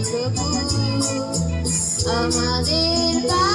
প্রভু আমাদের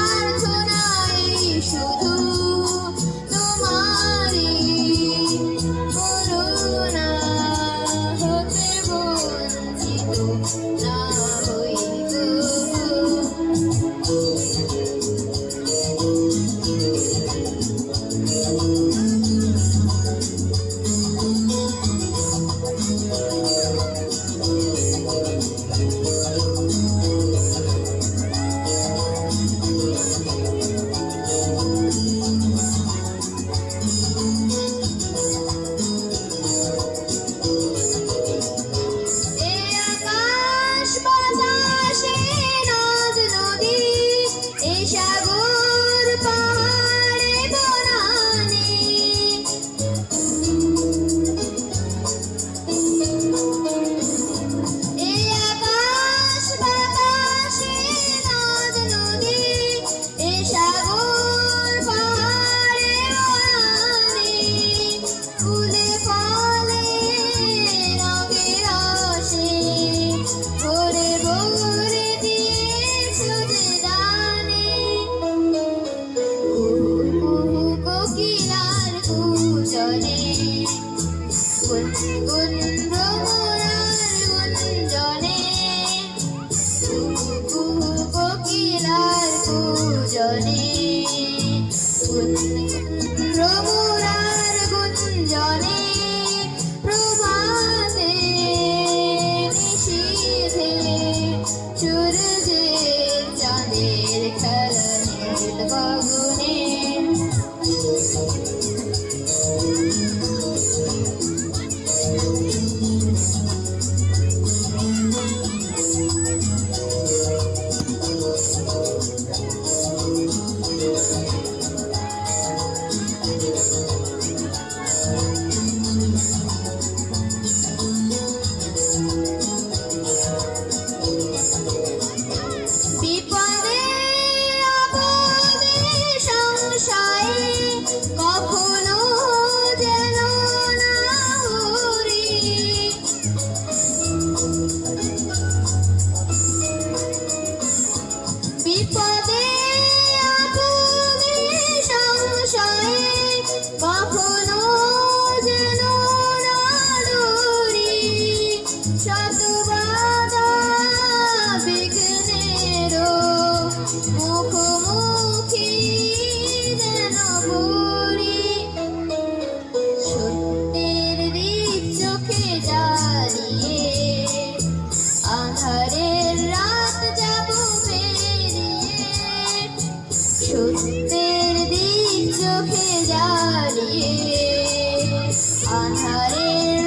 শতবাধা বিঘ্নের মুখোমুখি যেন পড়ি সত্যের দিক চোখে দাঁড়িয়ে আধারের রাত যাব পেরিয়ে। সত্যের দিক চোখে দাঁড়িয়ে আধারের